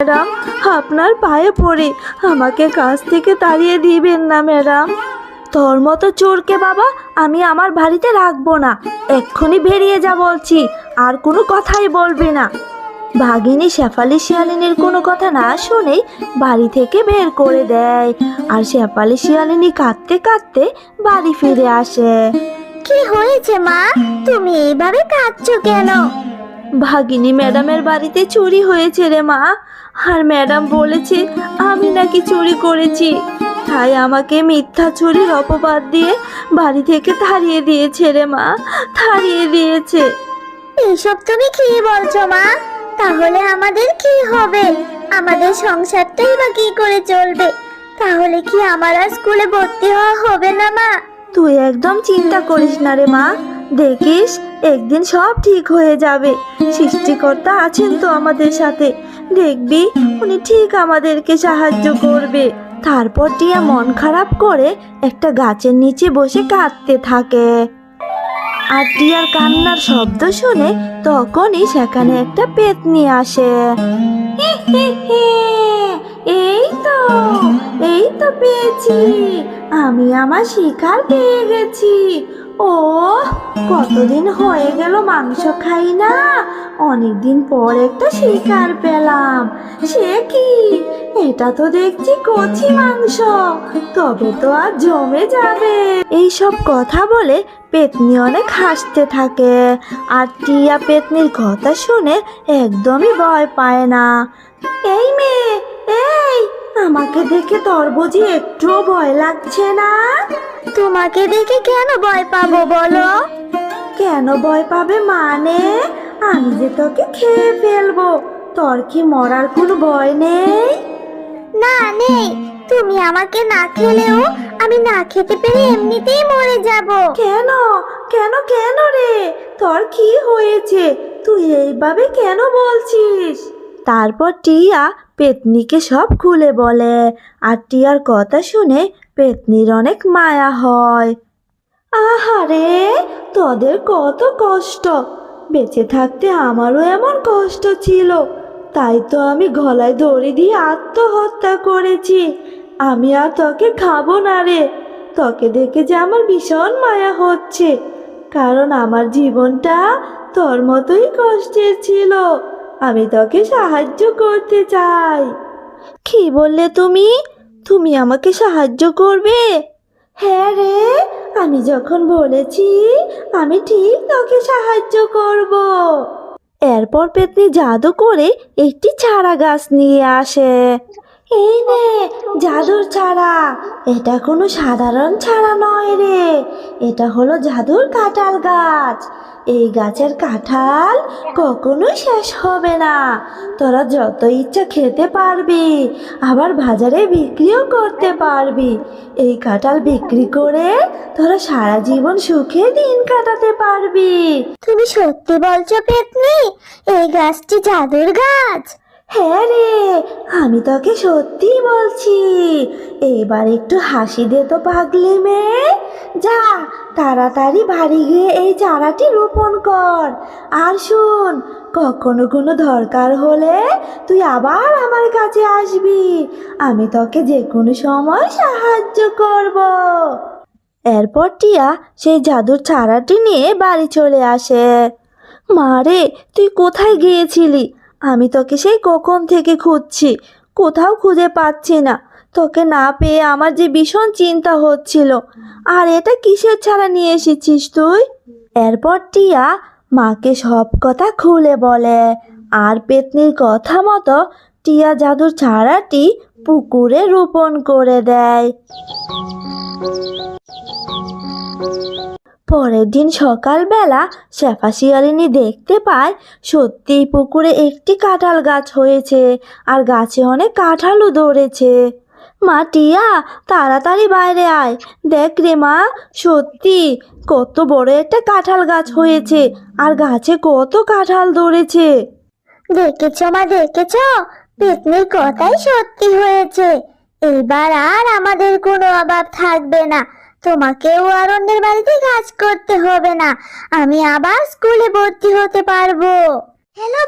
Madam, আপনার পায়ে পড়ি। আমাকে কাজ থেকে তাড়িয়ে দিবেন না, ম্যাডাম। তোর মতো চোরকে বাবা, আমি আমার বাড়িতে রাখব না। এক্ষুনি বেরিয়ে যা বলছি, আর কোনো কথাই বলবি না। ভাগিনী শেফালি শিয়ালিনীর কোনো কথা না শুনেই বাড়ি থেকে বের করে দেয়। আর শেফালি শিয়ালিনী কাঁদতে কাঁদতে বাড়ি ফিরে আসে। কি হয়েছে মা? তুমি এইভাবে কাঁদছো কেন? ভাগিনী ম্যাডামের বাড়িতে চুরি হয়েছে রে মা। আর ম্যাডাম বলেছে আমি নাকি চুরি করেছি। তাই আমাকে মিথ্যা চুরির অপবাদ দিয়ে বাড়ি থেকে তাড়িয়ে দিয়েছে রে মা তাড়িয়ে দিয়েছে। এইসব তুমি কি বলছো মা? তাহলে আমাদের কি হবে? আমাদের সংসারটাই বা কি করে চলবে? তাহলে কি আমার আর স্কুলে ভর্তি হওয়া হবে না মা? তুই একদম চিন্তা করিস না রে মা। দেখিস একদিন সব ঠিক হয়ে যাবে। সৃষ্টিকর্তা আছেন তো আমাদের সাথে। দেখবি, উনি ঠিক আমাদেরকে সাহায্য করবে। তারপর টিয়া মন খারাপ করে একটা গাছের নিচে বসে কাঁদতে থাকে। আর টিয়ার কান্নার শব্দ শুনে তখনই সেখানে একটা পেতনি আসে। এই তো এই তো পেয়েছি। আমি আমার শিকার পেয়ে গেছি। ও, কতদিন হয়ে গেল মাংস খাই না। অনেকদিন পর একটা শিকার পেলাম। সে কি? এটা তো দেখছি কচি মাংস। তবে তো আর জমে যাবে। এইসব কথা বলে পেতনি অনেক হাসতে থাকে। আর টিয়া পেতনির কথা শুনে একদমই ভয় পায় না। এই মেয়ে, এই, আমাকে দেখে তোর বুঝি একটুও ভয় লাগছে না? তোমাকে দেখে কেন ভয় পাবো বলো? কেন ভয় পাবে মানে? আমি যে তোকে খেয়ে ফেলব তোর কি মরার কোনো ভয় নেই? না নেই। তুমি আমাকে না খেলেও আমি না খেতে পেরে এমনিতেই মরে যাব। কেন? কেন কেন রে? তোর কি হয়েছে? তুই এইভাবে কেন বলছিস? তারপর টিয়া পেতনিকে সব খুলে বলে আর টিয়ার কথা শুনে পেতনির অনেক মায়া হয়। আহারে, তোদের কত কষ্ট। বেঁচে থাকতে আমারও এমন কষ্ট ছিল। তাই তো আমি গলায় দড়ি দিয়ে আত্মহত্যা করেছি। আমি আর তোকে খাব না রে। তোকে দেখে যে আমার ভীষণ মায়া হচ্ছে। কারণ আমার জীবনটা তোর মতোই কষ্টের ছিল। আমি তোকে সাহায্য করতে চাই। কি বললে তুমি? তুমি আমাকে সাহায্য করবে? হ্যাঁ রে, আমি যখন বলেছি, আমি ঠিক তোকে সাহায্য করব। এরপর পেতনি জাদু করে একটি চারা গাছ নিয়ে আসে। এই নে, জাদুর ছাড়া এটা কোনো সাধারণ ছাড়া নয় রে। এটা হলো জাদুর কাঁঠাল গাছ। এই গাছের কাঁঠাল কখনোই শেষ হবে না। তোরা যত ইচ্ছা খেতে পারবি, আবার বাজারে বিক্রিও করতে পারবি। এই কাঁঠাল বিক্রি করে তোরা সারা জীবন সুখে দিন কাটাতে পারবি। তুমি সত্যি বলছো, পেতনি? এই গাছটি জাদুর গাছ। হ্যাঁ রে, আমি তোকে সত্যি বলছি এইবার একটু হাসি দে তো পাগলি মেয়ে। যা, তাড়াতাড়ি বাড়ি গিয়ে এই চারাটি রোপণ কর। আর শুন, কখনো কোনো দরকার হলে তুই আবার আমার কাছে আসবি। আমি তোকে যে কোনো সময় সাহায্য করব। এরপর টিয়া সেই জাদুর চারাটি নিয়ে বাড়ি চলে আসে। মারে তুই কোথায় গিয়েছিলি? আমি তোকে সেই কখন থেকে খুঁজছি? কোথাও খুঁজে পাচ্ছি না। তোকে না পেয়ে আমার যে ভীষণ চিন্তা হচ্ছিল। আর এটা কিসের ছাড়া নিয়ে এসেছিস তুই? এরপর টিয়া মাকে সব কথা খুলে বলে। আর পেতনির কথা মতো টিয়া জাদুর ছাড়াটি পুকুরে রোপণ করে দেয়। পরের দিন সকালবেলা শেফা শিয়ালিনী দেখতে পায় সত্যিই পুকুরে একটি কাঁঠাল গাছ হয়েছে আর গাছে অনেক কাঁঠালও ধরেছে। মা টিয়া, তাড়াতাড়ি বাইরে আয়। দেখ রে মা, সত্যি কত বড় একটা কাঁঠাল গাছ হয়েছে আর গাছে কত কাঁঠাল ধরেছে। দেখেছ মা, দেখেছ? পেতনির কথাই সত্যি হয়েছে। এবার আর আমাদের কোনো অভাব থাকবে না। তোমাকেও আর বাড়িতে কাজ করতে হবে না। আমি আবার স্কুলে ভর্তি হতে পারব। হ্যালো